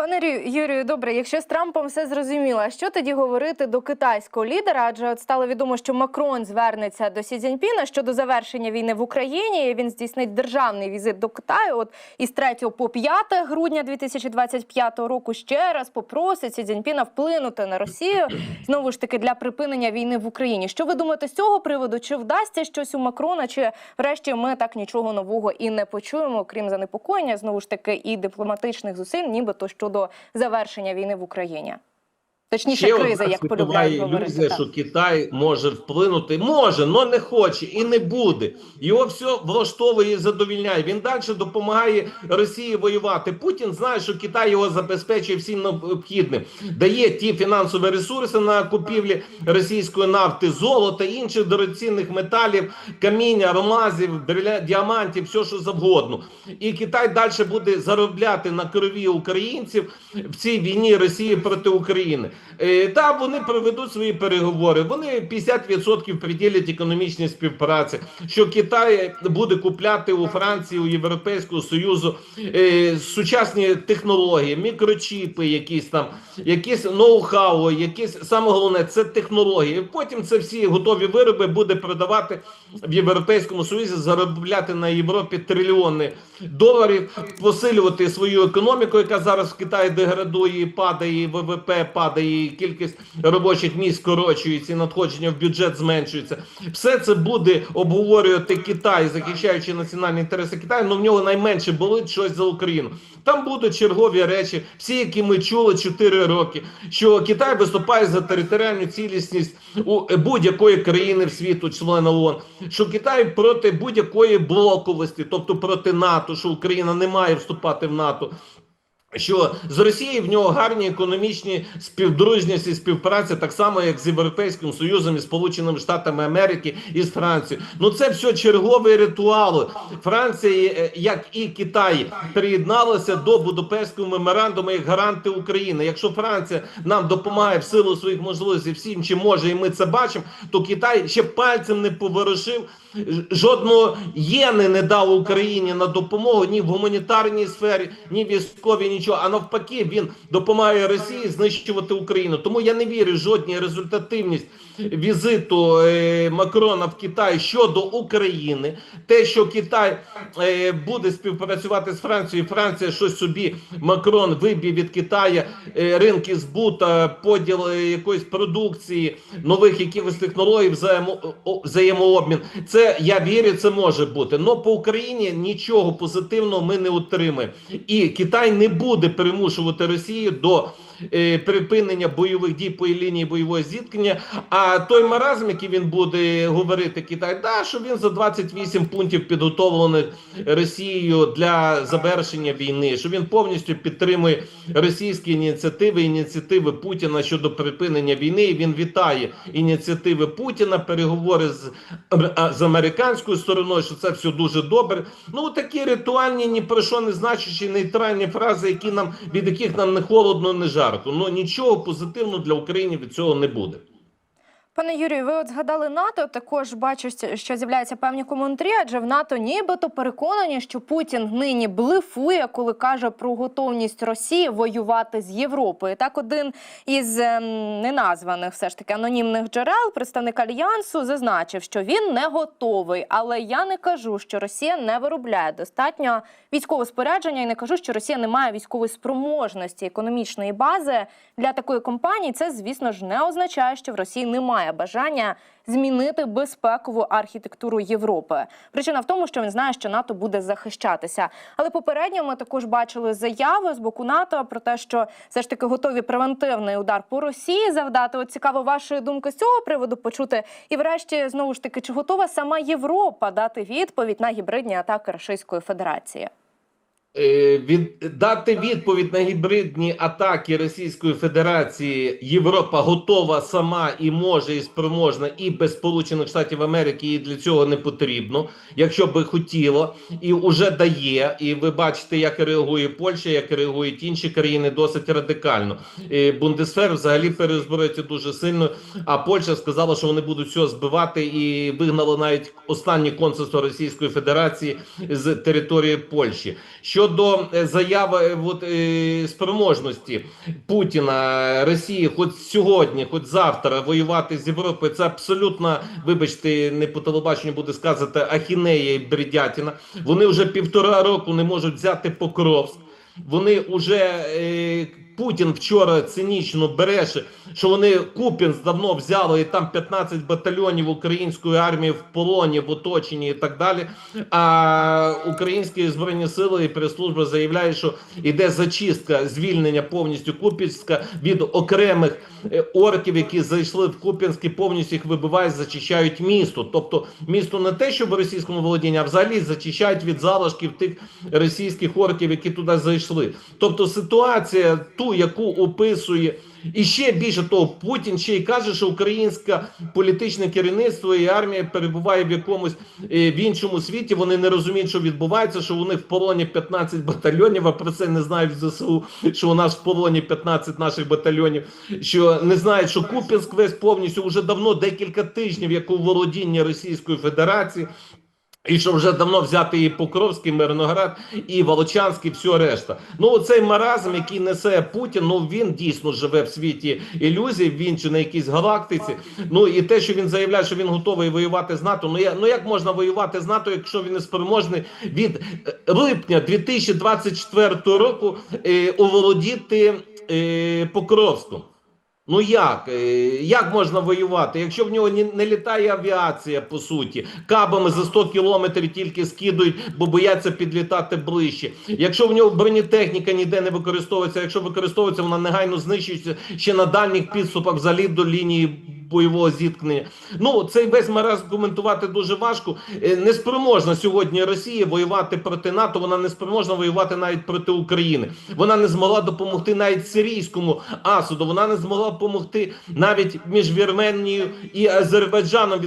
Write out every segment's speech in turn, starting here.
Пане Юрію, добре, якщо з Трампом все зрозуміло, що тоді говорити до китайського лідера? Адже от стало відомо, що Макрон звернеться до Сі Цзіньпіна щодо завершення війни в Україні. Він здійснить державний візит до Китаю. От із 3 по 5 грудня 2025 року ще раз попросить Сі Цзіньпіна вплинути на Росію знову ж таки для припинення війни в Україні. Що ви думаєте з цього приводу? Чи вдасться щось у Макрона? Чи врешті ми так нічого нового і не почуємо, крім занепокоєння знову ж таки і дипломатичних зусиль, нібито щодо завершення війни в Україні? Точніше, Ще криза, як полюбляють говорити. ілюзія, так. що Китай може вплинути, може, але не хоче і не буде. Його все влаштовує і задовільняє. Він далі допомагає Росії воювати. Путін знає, що Китай його забезпечує всім необхідним, дає ті фінансові ресурси на купівлі російської нафти, золота, інших дорогоцінних металів, каміння, алмазів, діамантів, все що завгодно. І Китай далі буде заробляти на крові українців в цій війні Росії проти України. Е, Та вони проведуть свої переговори. Вони 50% приділять економічній співпраці. Що Китай буде купляти у Франції, у Європейського Союзу е, сучасні технології, мікрочіпи, якісь там, якісь ноу-хау, якісь саме головне це технології. Потім це всі готові вироби буде продавати в Європейському Союзі, заробляти на Європі трильйони доларів, посилювати свою економіку, яка зараз в Китаї деградує, падає, ВВП падає, і кількість робочих місць скорочується, і надходження в бюджет зменшується. Все це буде обговорювати Китай, захищаючи національні інтереси Китаю. але в нього найменше болить щось за Україну. Там будуть чергові речі, всі, які ми чули 4 роки, що Китай виступає за територіальну цілісність у будь-якої країни в світу, члена ООН, що Китай проти будь-якої блоковості, тобто проти НАТО, що Україна не має вступати в НАТО. Що з Росією в нього гарні економічні співдружність і співпраця, так само як з Європейським Союзом і Сполученими Штатами Америки і з Францією. Ну це все чергові ритуали. Франція, е, як і Китай, приєдналася до Будапештського меморандуму як гаранти України. Якщо Франція нам допомагає в силу своїх можливостей всім, чим може, і ми це бачимо, то Китай ще пальцем не поворушив. Жодного єни не дав Україні на допомогу ні в гуманітарній сфері, ні військовій, нічого. А навпаки, він допомагає Росії знищувати Україну. Тому я не вірю жодній результативність візиту е, Макрона в Китай щодо України. Те, що Китай е, буде співпрацювати з Францією, Франція щось собі Макрон виб'є від Китаю е, ринки збута, поділ е, якоїсь продукції, нових якихось технологій, взаємо, взаємообмін. Це я вірю, це може бути. Но по Україні нічого позитивного ми не отримаємо. І Китай не буде примушувати Росію до припинення бойових дій по лінії бойового зіткнення. А той маразм, який він буде говорити Китай, да, що він за 28 пунктів підготовлених Росією для завершення війни, що він повністю підтримує російські ініціативи, ініціативи Путіна щодо припинення війни. І він вітає ініціативи Путіна, переговори з, з американською стороною, що це все дуже добре. Ну такі ритуальні, ні про що не значущі нейтральні фрази, які нам від яких нам не холодно, не жарко. Ну нічого позитивного для України від цього не буде. Пане Юрію, ви от згадали НАТО. Також бачу, що з'являються певні коментарі, адже в НАТО нібито переконані, що Путін нині блефує, коли каже про готовність Росії воювати з Європою. Так, один із ем, неназваних все ж таки анонімних джерел, представник альянсу, зазначив, що він не готовий. Але я не кажу, що Росія не виробляє достатньо військового спорядження, і не кажу, що Росія не має військової спроможності економічної бази для такої компанії. Це, звісно ж, не означає, що в Росії немає бажання змінити безпекову архітектуру Європи. Причина в тому, що він знає, що НАТО буде захищатися. Але попередньо ми також бачили заяви з боку НАТО про те, що все ж таки готові превентивний удар по Росії завдати. От цікаво вашої думки з цього приводу почути. І, врешті, знову ж таки, чи готова сама Європа дати відповідь на гібридні атаки Російської Федерації? Е, від дати відповідь на гібридні атаки Російської Федерації Європа готова сама і може, і спроможна, і без Сполучених Штатів Америки їй для цього не потрібно, якщо би хотіло, і вже дає. І ви бачите, як реагує Польща, як реагують інші країни досить радикально. Е, Бундесфер взагалі перезброюється дуже сильно. А Польща сказала, що вони будуть все збивати і вигнало навіть останнє консульство Російської Федерації з території Польщі. Що щодо е, заяви е, от, е, спроможності Путіна Росії, хоч сьогодні, хоч завтра воювати з Європою, це абсолютно, вибачте, не по телебаченню буде сказати ахінея і бредятіна. Вони вже півтора року не можуть взяти Покровськ. Вони вже Путін вчора цинічно береше, що вони Купінськ давно взяли і там 15 батальйонів української армії в полоні, в оточенні і так далі. А українські збройні сили і прес-служба заявляє, що йде зачистка звільнення повністю Купінська від окремих е, орків, які зайшли в Купінськ і повністю їх вибивають, зачищають місто. Тобто місто не те, що в російському володінні, а взагалі зачищають від залишків тих російських орків, які туди зайшли. Тобто ситуація, яку описує. І ще більше того, Путін ще й каже, що українське політичне керівництво і армія перебуває в якомусь е, в іншому світі. Вони не розуміють, що відбувається, що вони в полоні 15 батальйонів. А про це не знають в ЗСУ, що у нас в полоні 15 наших батальйонів. Що не знають, що Купінськ весь повністю вже давно декілька тижнів, як у володінні Російської Федерації. І що вже давно взяти і Покровський, Мирноград, і Волочанський, все решта. Ну оцей маразм, який несе Путін, ну він дійсно живе в світі ілюзій, він чи на якійсь галактиці. Ну і те, що він заявляє, що він готовий воювати з НАТО. Ну я ну як можна воювати з НАТО, якщо він не спроможний від е, липня 2024 року е, оволодіти е, Покровськом? Ну як? Е, Як можна воювати? Якщо в нього не, не літає авіація, по суті, кабами за 100 кілометрів тільки скидують, бо бояться підлітати ближче. Якщо в нього бронетехніка ніде не використовується, якщо використовується, вона негайно знищується ще на дальніх підступах взагалі до лінії бойового зіткнення. Ну цей весь маразм коментувати дуже важко. Е, Неспроможна сьогодні Росія воювати проти НАТО. Вона не спроможна воювати навіть проти України. Вона не змогла допомогти навіть сирійському Асаду. Вона не змогла допомогти навіть між Вірменією і Азербайджаном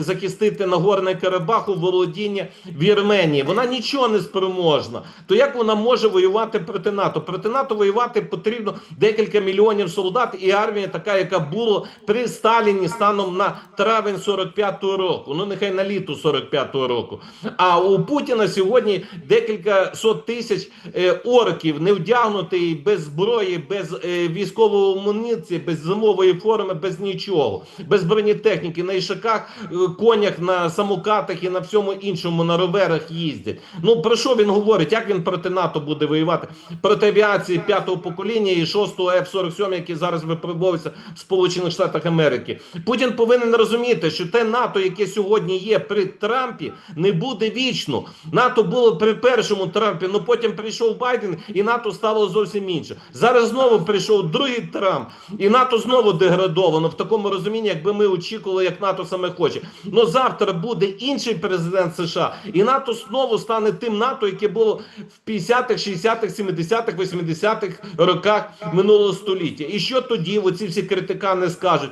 захистити Нагорний Карабах у володіння Вірменії. Вона нічого не спроможна. То як вона може воювати проти НАТО? Проти НАТО воювати потрібно декілька мільйонів солдат і армія, така, яка була при Сталіні станом на травень 45-го року. Ну нехай на літо 45-го року. А у Путіна сьогодні декілька сот тисяч е, орків не вдягнутий без зброї, без е, військової амуніції, без зимової форми, без нічого, без бронетехніки, на ішаках, е, конях, на самокатах і на всьому іншому на роверах їздять. Ну про що він говорить? Як він проти НАТО буде воювати? Проти авіації п'ятого покоління і шостого F-47, які зараз випробовуються в Сполучених Штатах Америки. Путін повинен розуміти, що те НАТО, яке сьогодні є при Трампі, не буде вічно. НАТО було при першому Трампі, ну потім прийшов Байден, і НАТО стало зовсім інше. Зараз знову прийшов другий Трамп, і НАТО знову деградовано в такому розумінні, якби ми очікували, як НАТО саме хоче. Ну завтра буде інший президент США, і НАТО знову стане тим НАТО, яке було в 50-х, 60-х, 70-х, 80-х роках минулого століття. І що тоді оці всі критикани скажуть?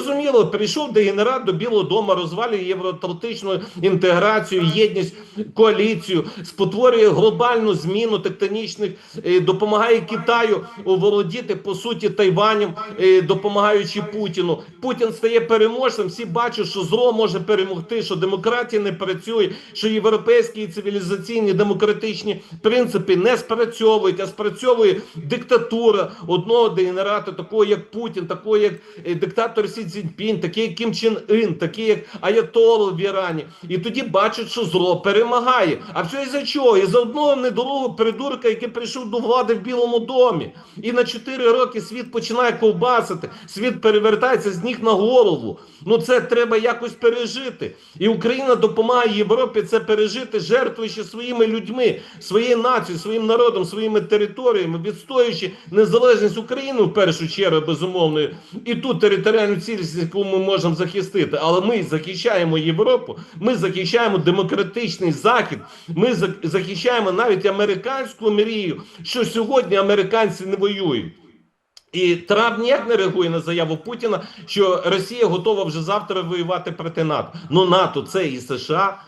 Зрозуміло, прийшов дегенерат до Білого Дому, розвалює євроатлантичну інтеграцію, єдність, коаліцію, спотворює глобальну зміну тектонічних, е, допомагає Китаю оволодіти по суті Тайванем, е, допомагаючи Путіну. Путін стає переможцем. Всі бачать, що зло може перемогти, що демократія не працює, що європейські і цивілізаційні демократичні принципи не спрацьовують, а спрацьовує диктатура одного дегенерата, такого як Путін, такого як е, диктатор Сі Цзіньпін, такий як Кім Чен Ін, такий як Аятол в Ірані. І тоді бачать, що зло перемагає. А все із за чого? І за одного недолугого придурка, який прийшов до влади в Білому домі. І на 4 роки світ починає ковбасити, світ перевертається з ніг на голову. Ну це треба якось пережити. І Україна допомагає Європі це пережити, жертвуючи своїми людьми, своєю нацією, своїм народом, своїми територіями, відстоюючи незалежність України в першу чергу, безумовно, і ту територіальну цілісність, яку ми можемо захистити. Але ми захищаємо Європу, ми захищаємо демократичний захід, ми захищаємо навіть американську мрію, що сьогодні американці не воюють. І Трамп ніяк не реагує на заяву Путіна, що Росія готова вже завтра воювати проти НАТО. Ну НАТО це і США,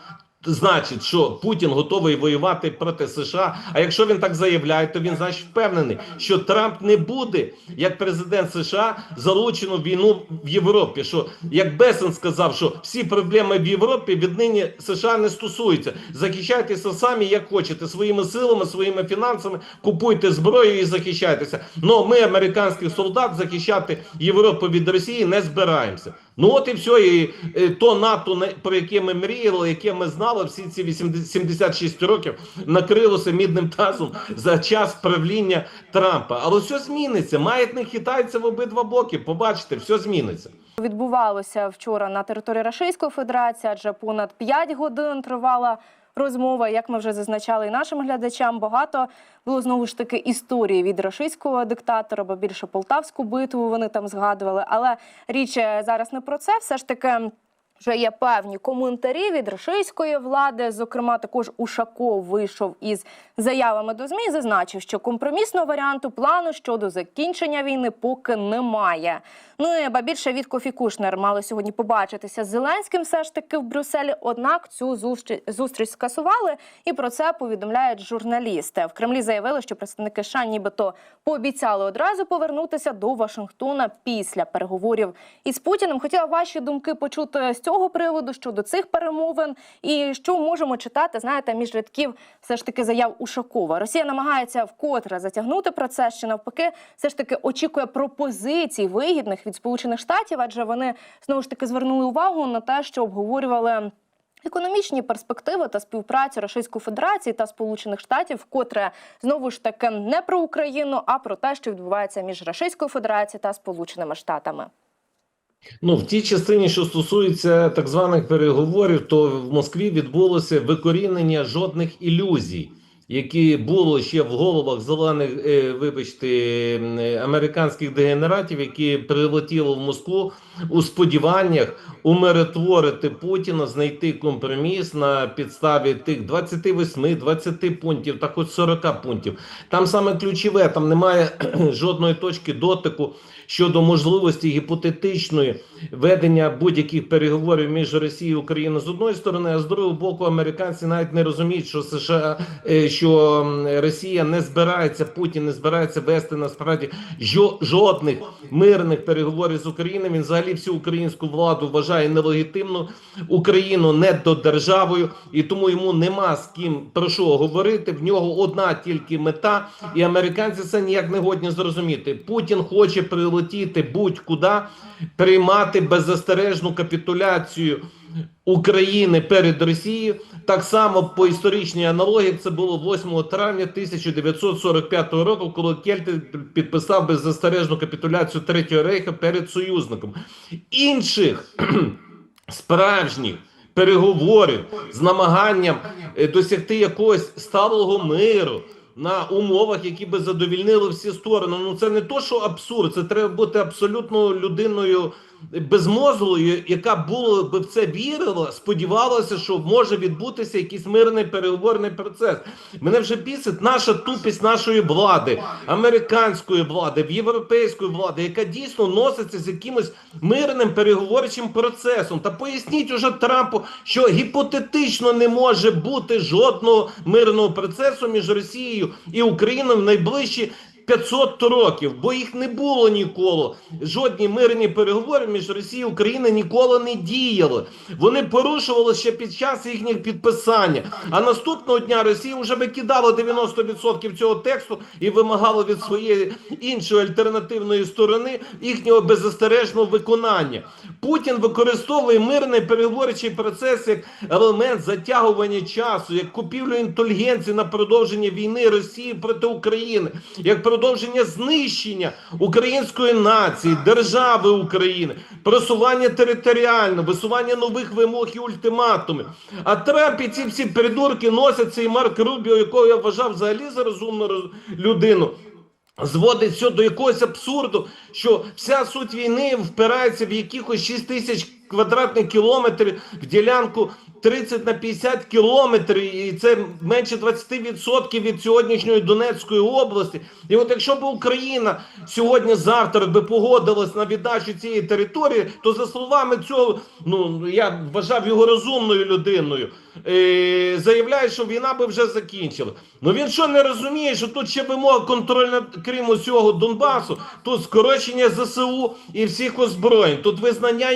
Значить, що Путін готовий воювати проти США. А якщо він так заявляє, то він значить впевнений, що Трамп не буде як президент США залучено в війну в Європі. Що як Бесен сказав, що всі проблеми в Європі віднині США не стосуються. Захищайтеся самі, як хочете, своїми силами, своїми фінансами, купуйте зброю і захищайтеся. Ну ми, американських солдат, захищати Європу від Росії не збираємося. Ну от і все, і е, то НАТО, на- про яке ми мріяли, яке ми знали всі ці 80, 76 років, накрилося мідним тазом за час правління Трампа. Але все зміниться. Маятник хитається в обидва боки. Побачите, все зміниться. відбувалося вчора на території Російської Федерації, адже понад 5 годин тривала розмова. Як ми вже зазначали і нашим глядачам, багато було знову ж таки історії від рашистського диктатора, бо більше полтавську битву вони там згадували. Але річ е, зараз не про це. Все ж таки. Вже є певні коментарі від російської влади. Зокрема, також Ушаков вийшов із заявами до змі. Зазначив, що компромісного варіанту плану щодо закінчення війни поки немає. Ну і ба більше від Кофі Кушнер мали сьогодні побачитися з Зеленським, все ж таки в Брюсселі. Однак цю зустріч, зустріч скасували, і про це повідомляють журналісти. В Кремлі заявили, що представники США нібито пообіцяли одразу повернутися до Вашингтона після переговорів із Путіним. Хотіла ваші думки почути з цього приводу щодо цих перемовин, і що можемо читати, знаєте, між рядків все ж таки заяв Ушакова. Росія намагається вкотре затягнути процес, чи навпаки, все ж таки очікує пропозицій вигідних від Сполучених Штатів, адже вони знову ж таки звернули увагу на те, що обговорювали. Економічні перспективи та співпрацю Російської Федерації та Сполучених Штатів, вкотре знову ж таки не про Україну, а про те, що відбувається між Російською Федерацією та Сполученими Штатами. Ну, в тій частині, що стосується так званих переговорів, то в Москві відбулося викорінення жодних ілюзій, які було ще в головах зелених, е, вибачте, е, американських дегенератів, які прилетіли в Москву у сподіваннях умиротворити Путіна, знайти компроміс на підставі тих 28-20 пунктів та хоч 40 пунктів. Там саме ключове, там немає жодної точки дотику щодо можливості гіпотетичної ведення будь-яких переговорів між Росією і Україною з одної сторони, а з другого боку, американці навіть не розуміють, що США, е, що Росія не збирається, Путін не збирається вести насправді жо- жодних мирних переговорів з Україною. Він взагалі всю українську владу вважає нелегітимну, Україну недодержавою, і тому йому нема з ким про що говорити. В нього одна тільки мета, і американці це ніяк не годні зрозуміти. Путін хоче прилетіти будь-куди, приймати беззастережну капітуляцію. України перед Росією так само по історичній аналогії це було 8 травня 1945 року, коли Кельти підписав беззастережну капітуляцію Третього рейха перед союзником. Інших справжніх переговорів з намаганням е, досягти якогось сталого миру. На умовах, які би задовільнили всі сторони. Ну це не то, що абсурд, це треба бути абсолютно людиною безмозглою, яка було би в це вірила, сподівалася, що може відбутися якийсь мирний переговорний процес. Мене вже бісить наша тупість нашої влади, американської влади, європейської влади, яка дійсно носиться з якимось мирним переговорчим процесом. Та поясніть уже Трампу, що гіпотетично не може бути жодного мирного процесу між Росією і Україною в найближчі 500 років, бо їх не було ніколи. Жодні мирні переговори між Росією і Україною ніколи не діяли. Вони порушували ще під час їхніх підписання. А наступного дня Росія вже викидала 90% цього тексту і вимагала від своєї іншої альтернативної сторони їхнього беззастережного виконання. Путін використовує мирний переговорчий процес як елемент затягування часу, як купівлю інтелігенції на продовження війни Росії проти України, як продовження знищення української нації, держави України, просування територіально, висування нових вимог і ультиматумів. А Трамп і ці всі придурки носять цей Марк Рубіо, якого я вважав взагалі за розумну людину. Зводить все до якогось абсурду, що вся суть війни впирається в якихось 6 тисяч квадратних кілометрів в ділянку 30 на 50 кілометрів, і це менше 20% від сьогоднішньої Донецької області. І от якщо б Україна сьогодні-завтра би погодилась на віддачу цієї території, то за словами цього, ну я вважав його розумною людиною. Е, заявляє, що війна би вже закінчила. Ну він що не розуміє, що тут ще вимога контроль над крім усього Донбасу, тут скорочення ЗСУ і всіх озброєнь, тут визнання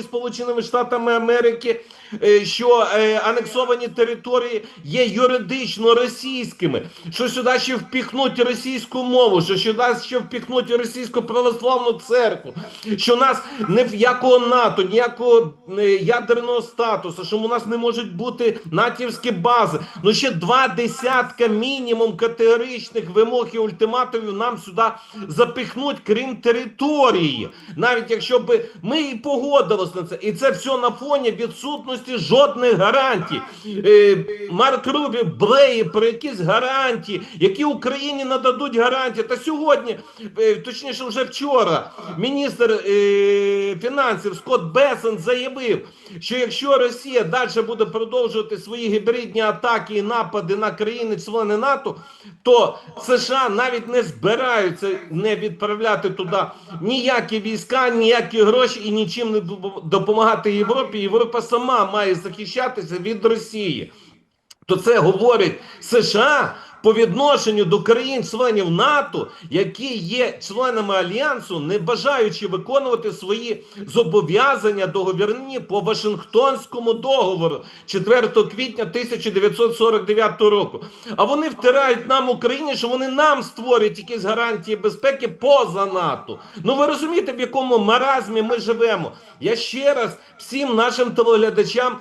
Європою Сполученими Штатами Америки, е, що е, анексовані території є юридично російськими, що сюди ще впіхнуть російську мову, що сюди ще впіхнуть російську православну церкву, що нас не в якого НАТО, ніякого е, ядерного статусу, що у нас не можуть бути натівські бази. Ну ще два десятка мінімум категоричних вимог і ультиматумів нам сюди запихнуть, крім території. Навіть якщо б ми і погодились на це, і це все на фоні відсутності жодних гарантій. Е, Марк Рубі блеє про якісь гарантії, які Україні нададуть гарантії. Та сьогодні, е, точніше, вже вчора, міністр е, фінансів Скотт Бесен заявив, що якщо Росія далі буде продовжувати свої гібридні атаки і напади на країни-члени НАТО, то США навіть не збираються не відправляти туди ніякі війська, ніякі гроші і нічим не допомагати Європі. Європа сама має захищатися від Росії. То це говорить США по відношенню до країн-членів НАТО, які є членами альянсу, не бажаючи виконувати свої зобов'язання договірні по Вашингтонському договору 4 квітня 1949 року. А вони втирають нам Україні, що вони нам створюють якісь гарантії безпеки поза НАТО. Ну ви розумієте, в якому маразмі ми живемо? Я ще раз всім нашим телеглядачам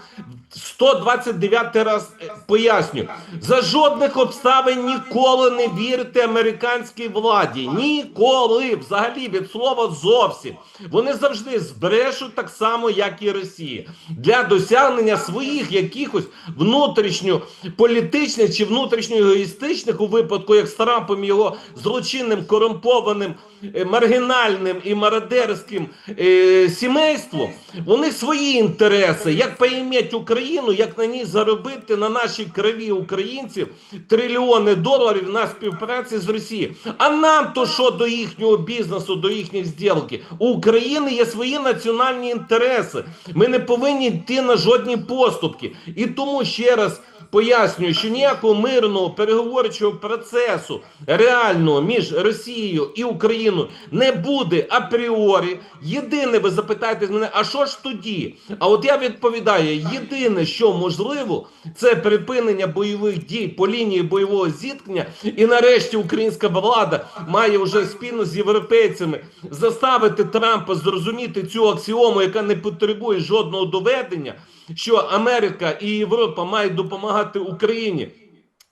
129 раз е, поясню. За жодних обставин ніколи не вірте американській владі. Ніколи, взагалі, від слова зовсім. Вони завжди збрешуть так само, як і Росія, для досягнення своїх якихось внутрішньополітичних чи внутрішньоегоїстичних у випадку, як з Трампом його злочинним, корумпованим, е, маргінальним і мародерським е, сімейством. Вони свої інтереси, як поім'ять Україну, як на ній заробити на нашій крові українців трильйони доларів на співпраці з Росією. А нам то що до їхнього бізнесу, до їхніх зділки? У України є свої національні інтереси. Ми не повинні йти на жодні поступки. І тому ще раз. Пояснюю, що ніякого мирного переговорчого процесу реального між Росією і Україною не буде апріорі. Єдине, ви запитаєте мене, а що ж тоді? А от я відповідаю: єдине, що можливо, це припинення бойових дій по лінії бойового зіткнення, і нарешті українська влада має вже спільно з європейцями заставити Трампа зрозуміти цю аксіому, яка не потребує жодного доведення, що Америка і Європа мають допомагати Україні.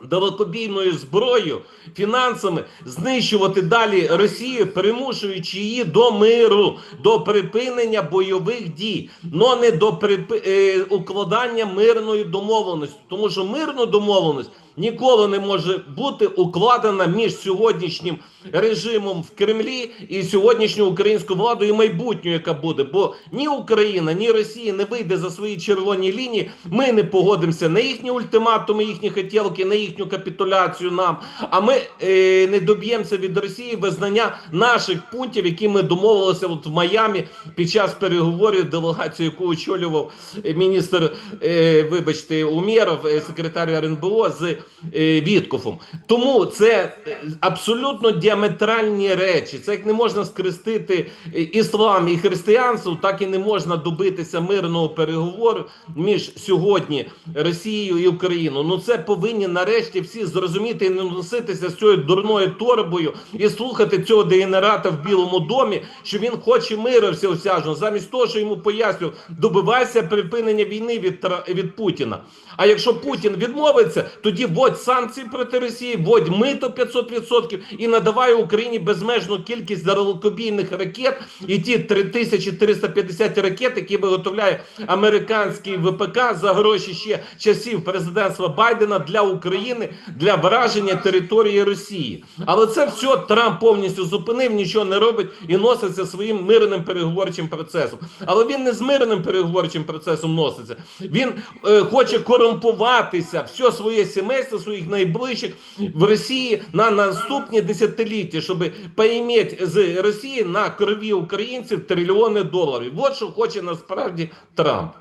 Далекобійною зброєю, фінансами знищувати далі Росію, примушуючи її до миру, до припинення бойових дій, но не до припи... е, укладання мирної домовленості, тому що мирну домовленість ніколи не може бути укладена між сьогоднішнім режимом в Кремлі і сьогоднішньою українською владою і майбутньою, яка буде. Бо ні Україна, ні Росія не вийде за свої червоні лінії. Ми не погодимося на їхні ультиматуми, їхні хотілки, на їхню капітуляцію нам. А ми е, не доб'ємося від Росії визнання наших пунктів, які ми домовилися от в Майамі під час переговорів делегацію, яку очолював е, міністр, е, вибачте, Умєров, е, секретар РНБО з Віткофом. Тому це е, абсолютно діаметральні речі. Це як не можна скрестити е, іслам і християнство, так і не можна добитися мирного переговору між сьогодні Росією і Україною. Ну це повинні нарешті всі зрозуміти і не носитися з цією дурною торбою і слухати цього дегенерата в Білому домі, що він хоче миру всеосяжного, замість того, що йому пояснював, добивайся припинення війни від, від Путіна. А якщо Путін відмовиться, тоді вводь санкції проти Росії, вводь мито 500% і надавай Україні безмежну кількість далекобійних ракет і ті 3350 ракет, які виготовляє американський ВПК за гроші ще часів президентства Байдена для України для враження території Росії. Але це все Трамп повністю зупинив, нічого не робить і носиться своїм мирним переговорчим процесом. Але він не з мирним переговорчим процесом носиться. Він е, хоче корумпуватися все своє сімейство, своїх найближчих в Росії на наступні десятиліття, щоб поїмати з Росії на крові українців трильйони доларів. От що хоче насправді Трамп.